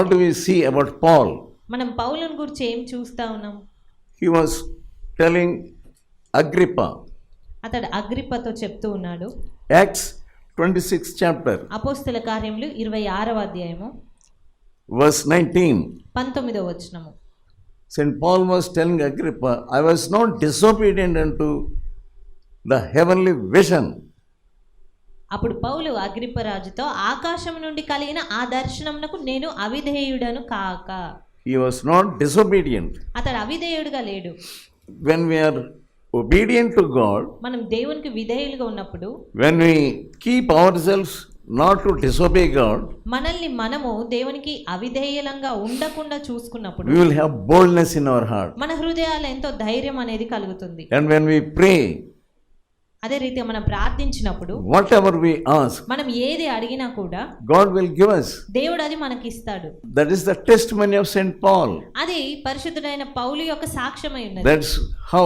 What do we see about Paul? మనం పౌలను గురించి ఏం చూస్తా ఉన్నాం He was telling Agrippa, అతడు అగ్రిప్పతో చెప్తూ ఉన్నాడు Acts 26th chapter, అపోస్తుల కార్యములు ఇరవై ఆరవ అధ్యాయము verse 19. పంతొమ్మిదవ వచనము St. Paul was telling Agrippa, I was not disobedient unto the heavenly vision. అప్పుడు పౌలు అగ్రిప్పరాజుతో ఆకాశం నుండి కలిగిన ఆ దర్శనమునకు నేను అవిధేయుడను కాక He was not disobedient. అతడు అవిధేయుడుగా లేడు we are obedient to God, మనం దేవునికి విధేయులుగా ఉన్నప్పుడు when we keep ourselves not to disobey God, మనల్ని మనము దేవునికి అవిధేయులంగా ఉండకుండా చూసుకున్నప్పుడు we will have boldness in our heart. మన హృదయాలు ఎంతో ధైర్యం అనేది కలుగుతుంది And when we pray, అదే రీతి మనం ప్రార్థించినప్పుడు వాట్ ఎవర్ వి ఆస్క్ మనం ఏది అడిగినా కూడా గాడ్ విల్ గివ్ us. దేవుడు అది మనకి ఇస్తాడు that is the testimony of Saint Paul అది పరిశుద్ధుడైన పౌలు యొక్క సాక్ష్యమై ఉన్నది. That's how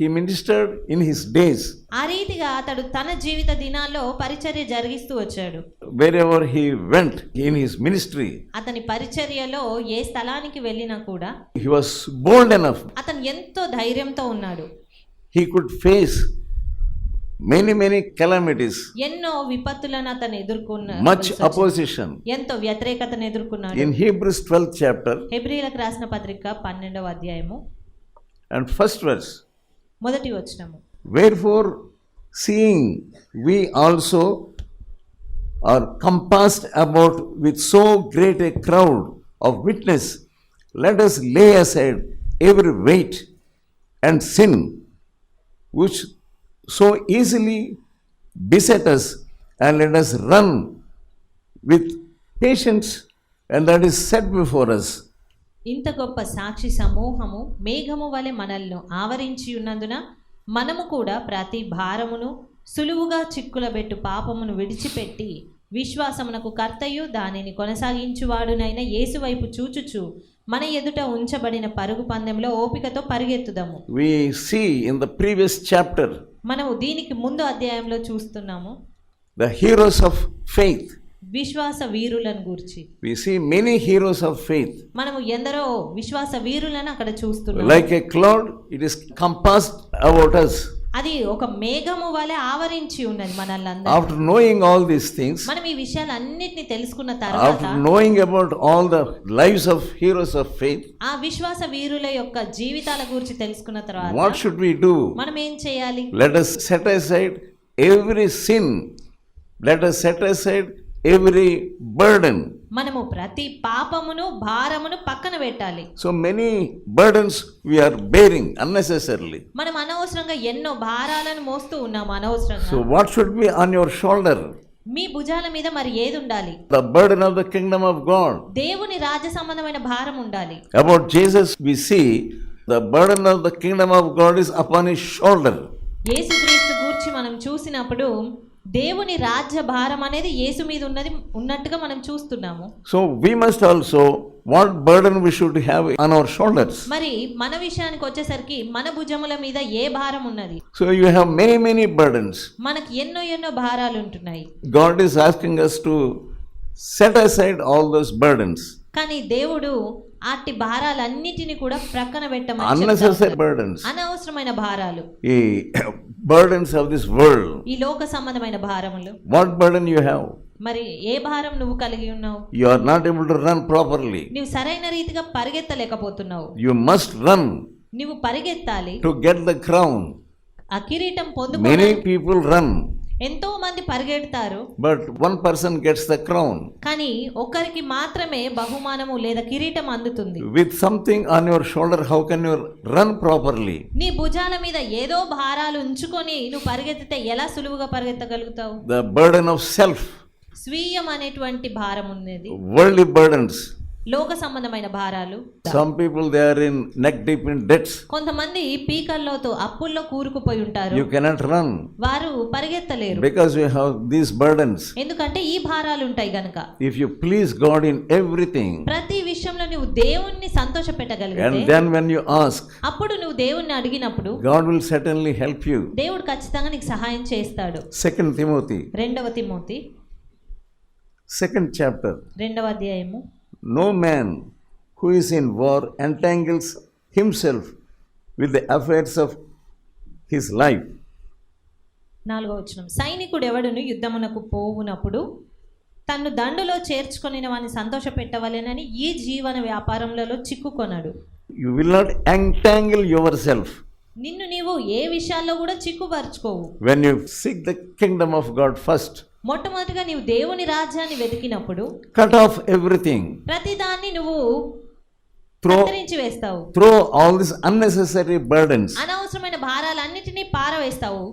he ministered in his days ఆ రీతిగా అతడు తన జీవిత దినాల్లో పరిచర్య జరిగిస్తూ వచ్చాడు. Wherever he went in his ministry అతని పరిచర్యలో ఏ స్థలానికి వెళ్ళినా కూడా హి వాస్ బోల్డ్ ఎనఫ్ అతను ఎంతో ధైర్యంతో ఉన్నాడు. He could face many, many calamities, ఎన్నో విపత్తులను అతను ఎదుర్కొన్న much opposition. ఎంతో వ్యతిరేకతను ఎదుర్కొన్నాడు In Hebrews 12th chapter హెబ్రిలకు రాసిన పత్రిక పన్నెండవ అధ్యాయము and first verse, మొదటి వచనము Wherefore, seeing we also are compassed about with so great a crowd of witness, let us lay aside every weight and sin which so easily beset us, and let us run with patience, and that is set before us. ఇంత గొప్ప సాక్షి సమూహము మేఘము వలె మనల్ని ఆవరించి ఉన్నందున మనము కూడా ప్రతి భారమును సులువుగా చిక్కులబెట్టు పాపమును విడిచిపెట్టి విశ్వాసమునకు కర్తయు దానిని కొనసాగించువాడునైన యేసు వైపు చూచుచు మన ఎదుట ఉంచబడిన పరుగు పందెంలో ఓపికతో పరిగెత్తుదాము We see in the previous chapter మనము దీనికి ముందు అధ్యాయంలో చూస్తున్నాము ద హీరోస్ ఆఫ్ ఫెయిత్ విశ్వాస వీరులను గురించి. We see many heroes of faith మనము ఎందరో విశ్వాస వీరులను అక్కడ చూస్తున్నాము. Like a cloud it is compassed about us అది ఒక మేఘము వలె ఆవరించి ఉన్నది మనల్ని after knowing all these things మనం ఈ విషయాలు విషయాలన్నిటిని తెలుసుకున్న తర్వాత after knowing about all the lives of heroes of faith ఆ విశ్వాస వీరుల యొక్క జీవితాల గురించి తెలుసుకున్న తర్వాత వాట్ షుడ్ వి డు మనం ఏం చేయాలి? Let us set aside every sin let us set aside every burden. మనము ప్రతి పాపమును భారమును పక్కన పెట్టాలి So many burdens we are bearing unnecessarily. మనం అనవసరంగా ఎన్నో భారాలను మోస్తూ ఉన్నాము అనవసరంగా So what should be on your shoulder? మీ భుజాల మీద మరి ఏది ఉండాలి The burden of the kingdom of God. దేవుని రాజ్య సంబంధమైన భారం ఉండాలి About Jesus, we see the burden of the kingdom of God is upon his shoulder. యేసుక్రీస్తు గూర్చి మనం చూసినప్పుడు దేవుని రాజ్య భారం అనేది యేసు మీద ఉన్నది ఉన్నట్టుగా మనం చూస్తున్నాము. So we must also what burden we should have on our shoulders మరి మన విషయానికి వచ్చేసరికి మన భుజముల మీద ఏ భారం ఉన్నది? So you have many many burdens మనకి ఎన్నో ఎన్నో భారాలు ఉంటున్నాయి. God is asking us to set aside all those burdens కానీ దేవుడు అట్టి భారాలన్నిటిని కూడా ప్రక్కన పెట్టమని బర్డెన్స్ అనవసరమైన భారాలు. ఈ బర్డెన్స్ ఆఫ్ దిస్ వరల్డ్ ఈ లోక సంబంధమైన భారములు. వాట్ బర్డన్ యు హావ్ మరి ఏ భారం నువ్వు కలిగి ఉన్నావు? You are not able to run properly నువ్వు సరైన రీతిగా పరిగెత్తలేకపోతున్నావు. యు మస్ట్ రన్ నువ్వు పరిగెత్తాలి. టు గెట్ ద క్రౌన్ ఆ కిరీటం పొందుకోవాలి. మెనీ పీపుల్ రన్ ఎంతో మంది పరిగెడతారు. But one person gets the crown కానీ ఒకరికి మాత్రమే బహుమానము లేదా కిరీటం అందుతుంది. With something on your shoulder how can you run properly నీ భుజాల మీద ఏదో భారాలు ఉంచుకొని నువ్వు పరిగెత్తితే ఎలా సులువుగా పరిగెత్తగలుగుతావు? ద బర్డెన్ ఆఫ్ సెల్ఫ్ స్వీయం అనేటువంటి భారం ఉన్నది. వరల్డ్ బర్డన్స్ లోక సంబంధమైన భారాలు. Some people they in neck deep కొంతమంది పీకల్లోతో అప్పుల్లో కూరుకుపోయి ఉంటారు. యు కెనాట్ రన్ వారు పరిగెత్తలేరు. Because you have these burdens ఎందుకంటే ఈ భారాలు ఉంటాయి గనుక. If you please God in everything ప్రతి విషయంలో నువ్వు దేవుణ్ణి సంతోష పెట్టగలిగితే దెన్ వెన్ యు ఆస్క్ అప్పుడు నువ్వు దేవుణ్ణి అడిగినప్పుడు God will certainly help you దేవుడు ఖచ్చితంగా నీకు సహాయం చేస్తాడు. సెకండ్ తిమోతి రెండవ తిమోతి. సెకండ్ చాప్టర్ రెండవ అధ్యాయము. No man who is in war entangles himself with the affairs of his life నాలుగో వచ్చిన సైనికుడు ఎవడును యుద్ధమునకు పోవునప్పుడు తను దండులో చేర్చుకొని వాని సంతోష పెట్టవలేనని ఈ జీవన వ్యాపారంలో చిక్కుకొన్నాడు you will not entangle yourself నిన్ను నీవు ఏ విషయాల్లో కూడా చిక్కుపరుచుకోవు. When you seek the kingdom of God first మొట్టమొదటిగా నీవు దేవుని రాజ్యాన్ని వెతికినప్పుడు Cut off everything. ప్రతిదాన్ని నువ్వు కత్తిరించి వేస్తావు throw all these unnecessary burdens. అనవసరమైన భారాలన్నిటినీ పారవేస్తావు